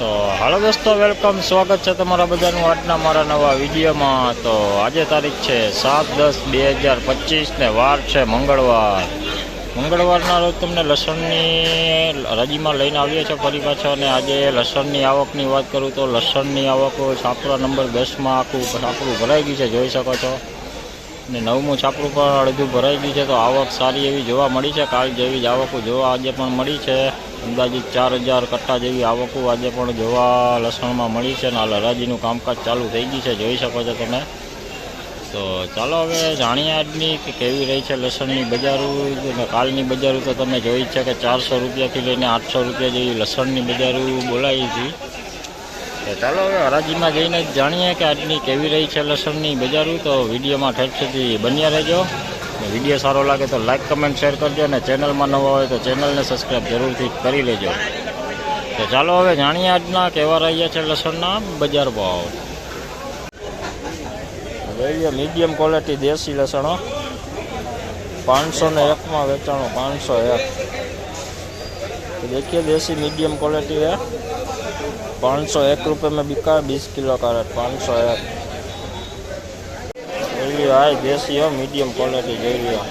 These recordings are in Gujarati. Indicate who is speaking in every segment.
Speaker 1: તો હાલો દોસ્તો, વેલકમ. સ્વાગત છે તમારા બધાનું આજના મારા નવા વિડીયોમાં. તો આજે તારીખ છે સાત દસ બે હજાર પચીસને વાર છે મંગળવાર. મંગળવારના રોજ તમને લસણની રજીમાં લઈને આવીએ છીએ ફરી પાછા અને આજે લસણની આવકની વાત કરું તો લસણની આવક છાપરા નંબર દસમાં આખું આપણું ભરાઈ ગયું છે, જોઈ શકો છો. ને નવમું છાપરું પણ અડધું ભરાઈ ગયું છે, તો આવક સારી એવી જોવા મળી છે. કાલ જેવી જ આવકો જોવા આજે પણ મળી છે. અંદાજિત ચાર હજાર કટ્ટા જેવી આવકો આજે પણ જોવા લસણમાં મળી છે ને હાલ હરાજીનું કામકાજ ચાલુ થઈ ગયું છે. જોઈ શકો છો તમે. તો ચાલો હવે જાણીએ આજની કે કેવી રહી છે લસણની બજારું અને કાલની બજારું તો તમે જોઈ છે કે ચારસો રૂપિયાથી લઈને આઠસો રૂપિયા જેવી લસણની બજારું બોલાવી હતી. તો ચાલો હવે હરાજીમાં જઈને જાણીએ કે આજની કેવી રહી છે લસણની બજારું. તો વિડીયોમાં ઠેર સુધી બન્યા રહેજો. વીડિયો સારો લાગે તો લાઇક કમેન્ટ, શેર કરજો. અને ચેનલમાં નવા હોય તો ચેનલને સબસ્ક્રાઈબ જરૂરથી કરી લેજો. તો ચાલો હવે જાણીએ આજના કેવા રહ્યા છે લસણના બજાર ભાવ. જોઈએ મીડિયમ ક્વોલિટી દેશી લસણો પાંચસો ને એકમાં વેચાણો, પાંચસો એક. દેખીએ દેશી મીડિયમ ક્વોલિટી હે. पाँच सौ एक रुपये में बिका है बीस किलो का रेट पाँच सौ एक જોઈ લ્યો આ દેશી હો મીડિયમ ક્વોલિટી જોઈ લ્યો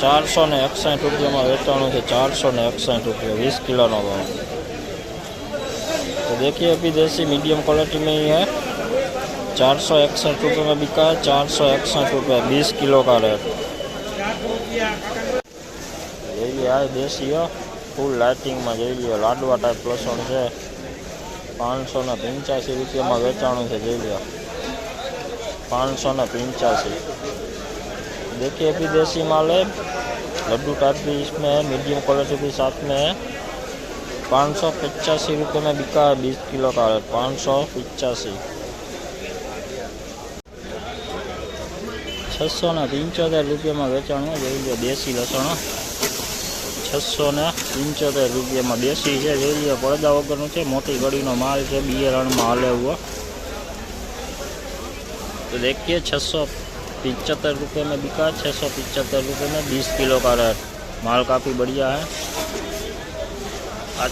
Speaker 1: ચારસો ને એકસાઠ રૂપિયામાં વેચાણું છે ચારસો ને એકસાઠ રૂપિયા વીસ કિલોનો ભાવ तो देखिए अभी देसी मीडियम क्वालिटी में ही है चार सौ इकसठ रुपये में बिका है चार सौ इकसठ रुपये बीस किलो का रेट જોઈ લ્યો આ દેશી હો ફૂલ લાઇટિંગમાં જોઈ લ્યો લાડવા ટાઈપ લસણ છે પાંચસો ને પંચ્યાસી રૂપિયામાં વેચાણું છે જોઈ લ્યો પાંચસો ને પંચ્યાસી देखिए अभी देसी माल है लड्डू टाइप भी इसमें है मीडियम क्वालिटी भी साथ में है पाँच सौ पचासी रुपये में बिका है बीस किलो का रेट पाँच सौ पचासी છસો ને પંચોતેર રૂપિયામાં વેચાણું જોઈ લો દેશી લસણ છસો ને પંચોતેર રૂપિયામાં બેસી છે. રેલીઓ પડદા વગરનું છે. મોટી ગળીનો માલ છે. બિયારણમાં રણમાં तो देखिए छः सौ पिचहत्तर रुपये में बिका छः सौ पिचहत्तर रुपये में बीस किलो का रेट माल काफ़ी बढ़िया માલ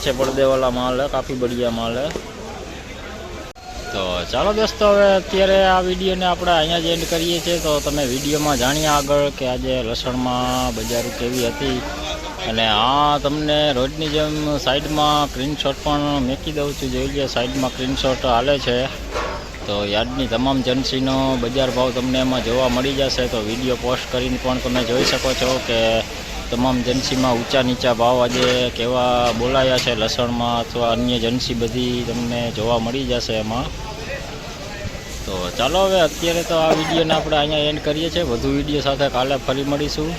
Speaker 1: હે. पर्दे वाला માલ હે. તો ચાલો દોસ્તો, હવે અત્યારે આ વિડીયોને આપણે અહીંયા જ એન્ડ કરીએ છીએ. તો તમે વિડીયોમાં જાણ્યા આગળ કે આજે લસણમાં બજાર કેવી હતી. અને આ તમને રોજની જેમ સાઈડમાં સ્ક્રીનશોટ પણ મેકી દઉં છું. જોઈ લે, સાઈડમાં સ્ક્રીનશોટ હાલે છે. તો યાર્ડની તમામ જન્સીનો બજાર ભાવ તમને એમાં જોવા મળી જશે. તો વીડિયો પોસ્ટ કરીને પણ તમે જોઈ શકો છો કે તમામ જન્સીમાં ઊંચા નીચા ભાવ આજે કેવા બોલાયા છે લસણમાં અથવા અન્ય જન્સી બધી તમને જોવા મળી જશે એમાં. તો ચાલો, હવે અત્યારે તો આ વિડીયોને આપણે અહીંયા એન્ડ કરીએ છીએ. વધુ વીડિયો સાથે કાલે ફરી મળીશું.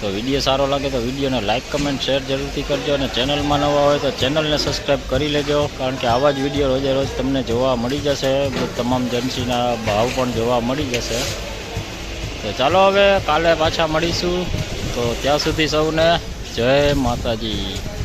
Speaker 1: તો વીડિયો સારો લાગે તો વિડીયોને લાઇક કમેન્ટ શેર જરૂરથી કરજો અને ચેનલમાં નવા હોય તો ચેનલને સબસ્ક્રાઈબ કરી લેજો. કારણ કે આવા જ વીડિયો રોજે રોજ તમને જોવા મળી જશે. તમામ જન્સીના ભાવ પણ જોવા મળી જશે. તો ચાલો હવે કાલે પાછા મળીશું. તો ત્યાં સુધી સૌને જય માતાજી.